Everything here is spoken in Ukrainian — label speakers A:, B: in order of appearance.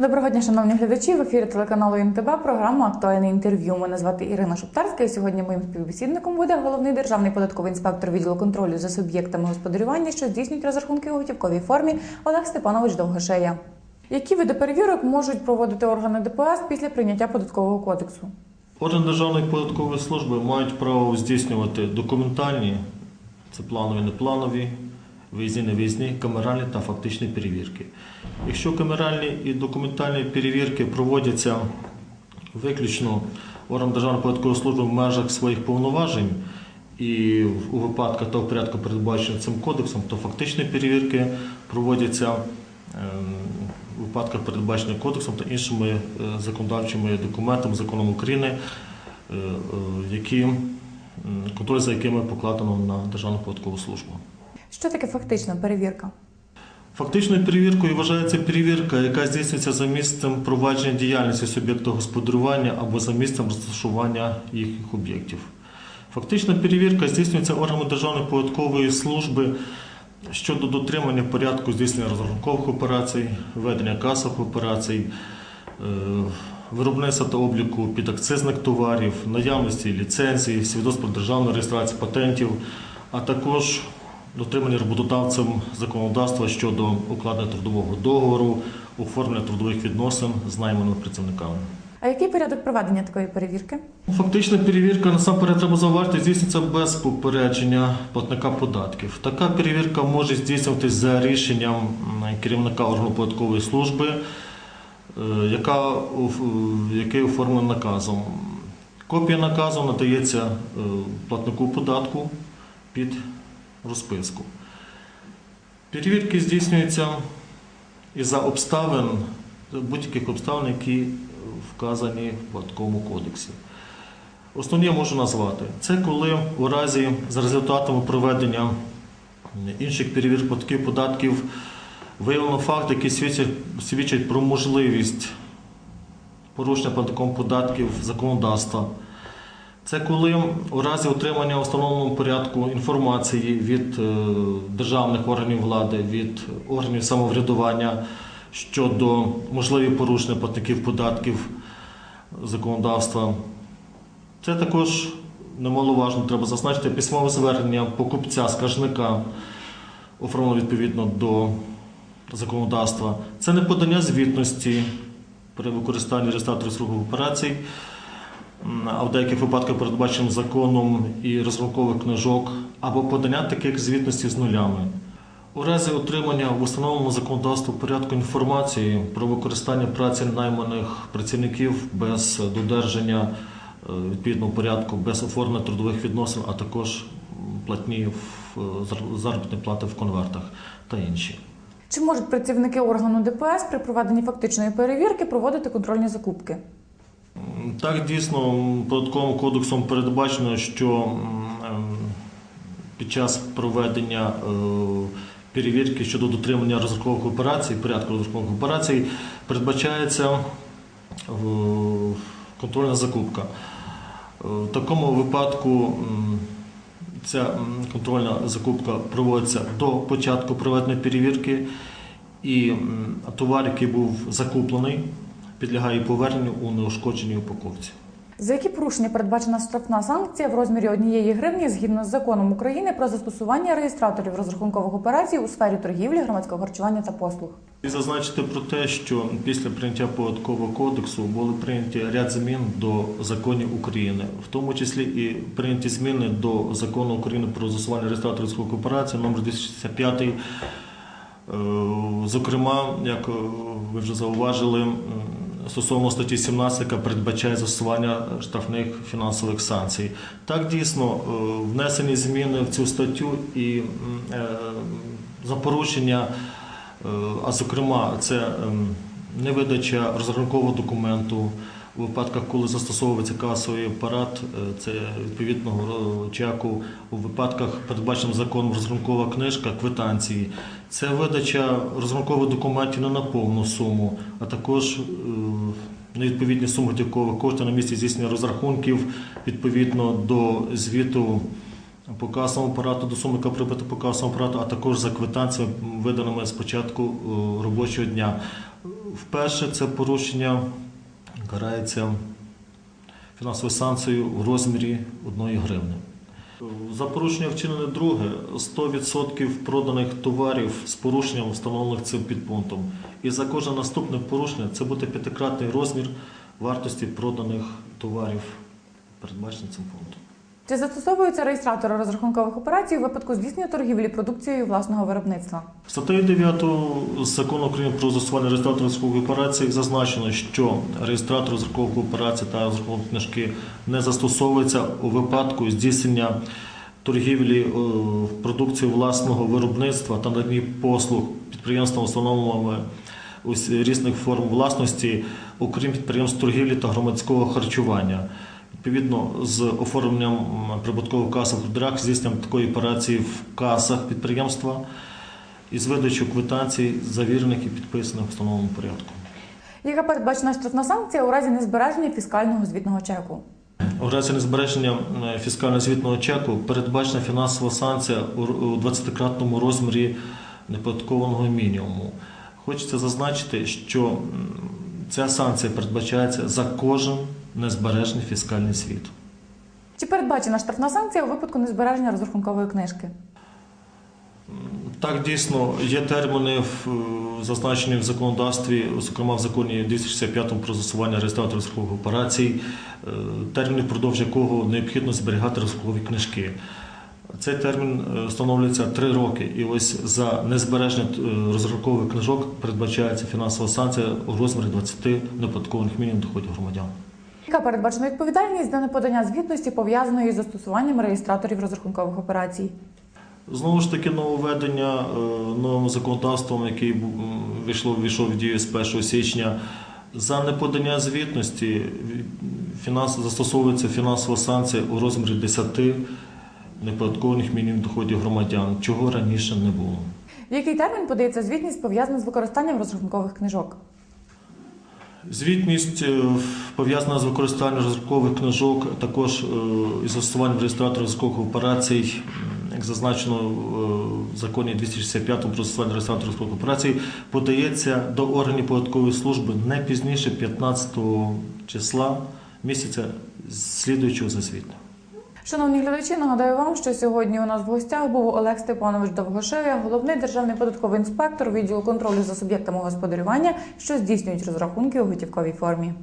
A: Доброго дня, шановні глядачі. В ефірі телеканалу НТБ програма Актуальне інтерв'ю. Мене звати Ірина Шуптарська. І сьогодні моїм співбесідником буде головний державний податковий інспектор відділу контролю за суб'єктами господарювання, що здійснюють розрахунки у готівковій формі Олег Степанович Довгошея. Які види перевірок можуть проводити органи ДПС після прийняття податкового кодексу?
B: Органи Державної податкової служби мають право здійснювати документальні, це планові, непланові, виїзні, невиїзні, камеральні та фактичні перевірки. Якщо камеральні і документальні перевірки проводяться виключно орган Державної податкової служби в межах своїх повноважень і у випадках в порядку передбаченим цим кодексом, то фактичні перевірки проводяться ем, у випадках передбачених кодексом та іншими е, законодавчими документами, законом України, е, е, які контроль за якими покладено на Державну податкову службу.
A: Що таке фактична перевірка?
B: Фактичною перевіркою вважається перевірка, яка здійснюється за місцем провадження діяльності суб'єкта господарювання або за місцем розташування їхніх об'єктів. Фактична перевірка здійснюється органами Державної податкової служби щодо дотримання порядку здійснення розрахункових операцій, ведення касових операцій, е, виробництва та обліку підакцизних товарів, наявності ліцензій, свідоцтв про державну реєстрацію патентів, а також дотримання роботодавцем законодавства щодо укладення трудового договору, оформлення трудових відносин з найманими працівниками.
A: А який порядок проведення такої перевірки?
B: Фактична перевірка насамперед треба зауважити, здійснюється без попередження платника податків. Така перевірка може здійснюватися за рішенням керівника органу податкової служби, е, яка, який оформлено наказом. Копія наказу надається е, платнику податку під розписку. Перевірки здійснюються і за обставин, будь-яких обставин, які вказані в податковому кодексі. Основні я можу назвати. Це коли у разі за результатами проведення інших перевірок платків податків виявлено факт, який свідчить, про можливість порушення платником податків законодавства. Це коли у разі отримання в установленому порядку інформації від е, державних органів влади, від органів самоврядування щодо можливих порушення платників податків законодавства. Це також немаловажно, треба зазначити письмове звернення покупця скаржника, оформлено відповідно до законодавства. Це не подання звітності при використанні реєстраторів срокових операцій, а в деяких випадках передбаченим законом і розрахункових книжок, або подання таких звітностей з нулями. У разі отримання в установленому законодавством порядку інформації про використання праці найманих працівників без додержання е, відповідного порядку, без оформлення трудових відносин, а також платні в е, заробітні плати в конвертах та інші.
A: Чи можуть працівники органу ДПС при проведенні фактичної перевірки проводити контрольні закупки?
B: Так, дійсно, податковим кодексом передбачено, що ем, під час проведення е, перевірки щодо дотримання розрахункових операцій, порядку розрахункових операцій, передбачається е, контрольна закупка. Е, В такому випадку ця контрольна закупка проводиться до початку проведення перевірки, і товар, який був закуплений, підлягає поверненню у неушкодженій упаковці.
A: За які порушення передбачена штрафна санкція в розмірі однієї гривні згідно з законом України про застосування реєстраторів розрахункових операцій у сфері торгівлі, громадського харчування та послуг?
B: І зазначити про те, що після прийняття податкового кодексу були прийняті ряд змін до законів України, в тому числі і прийняті зміни до закону України про застосування реєстраторів розрахункових операцій номер 265. Е, Зокрема, як е, ви вже зауважили, стосовно статті 17, яка передбачає застосування штрафних фінансових санкцій. Так дійсно е, внесені зміни в цю статтю і е, за порушення, е, а зокрема, це ем, невидача розрахункового документу. У випадках, коли застосовується касовий апарат, це відповідного чеку, у випадках, передбаченим законом розрахункова книжка, квитанції, це видача розрахункових документів не на повну суму, а також невідповідні суми готівкових коштів на місці здійснення розрахунків відповідно до звіту по касовому апарату, до суми, яка прибита по касовому апарату, а також за квитанціями, виданими з початку е, робочого дня. Вперше це порушення карається фінансовою санкцією в розмірі 1 гривни. За порушення вчинене друге 100% проданих товарів з порушенням, встановлених цим підпунктом. І за кожне наступне порушення це буде п'ятикратний розмір вартості проданих товарів, передбачений цим пунктом.
A: Чи застосовуються реєстратори розрахункових операцій у випадку здійснення торгівлі продукцією власного виробництва?
B: Статтею 9 закону України про застосування реєстратора розрахункових операцій зазначено, що реєстратор розрахункових операцій та розрахункові книжки не застосовується у випадку здійснення торгівлі е, продукцією власного виробництва та наданні послуг підприємствам, установами різних форм власності, окрім підприємств торгівлі та громадського харчування. Відповідно, з оформленням прибуткових касових драх, здійсненням такої операції в касах підприємства із видачу квитанцій, завірених і підписаних в встановленому порядку.
A: Яка передбачена штрафна санкція у разі незбереження фіскального звітного чеку?
B: У разі незбереження е, фіскально-звітного чеку передбачена фінансова санкція у р- 20-кратному розмірі неподаткованого мінімуму. Хочеться зазначити, що ця санкція передбачається за кожен незбережений фіскальний звіт.
A: Чи передбачена штрафна санкція у випадку незбереження розрахункової книжки?
B: Так, дійсно, є терміни е, зазначені в законодавстві, зокрема в законі 265 про застосування реєстраторів розрахункових операцій, е, термін, впродовж якого необхідно зберігати розрахункові книжки. Цей термін е, встановлюється 3 роки, і ось за незбереження е, розрахункових книжок передбачається фінансова санкція у розмірі 20 неподаткових мінімум доходів громадян.
A: Яка передбачена відповідальність за неподання звітності пов'язаної із застосуванням реєстраторів розрахункових операцій?
B: Знову ж таки, нововведення е, новим законодавством, який вийшло, війшов в дію з 1 січня, за неподання звітності ві- фінанс, застосовується фінансова санкція у розмірі 10 неподаткованих мінімум доходів громадян, чого раніше не було.
A: В який термін подається звітність пов'язана з використанням розрахункових книжок?
B: Звітність е, пов'язана з використанням розрахункових книжок, також і із застосуванням реєстратора розрахункових операцій, як зазначено е, в законі 265 про застосування реєстратора розрахункових операцій, подається до органів податкової служби не пізніше 15 числа місяця слідуючого за звітом.
A: Шановні глядачі, нагадаю вам, що сьогодні у нас в гостях був Олег Степанович Довгошея, головний державний податковий інспектор відділу контролю за суб'єктами господарювання, що здійснюють розрахунки у готівковій формі.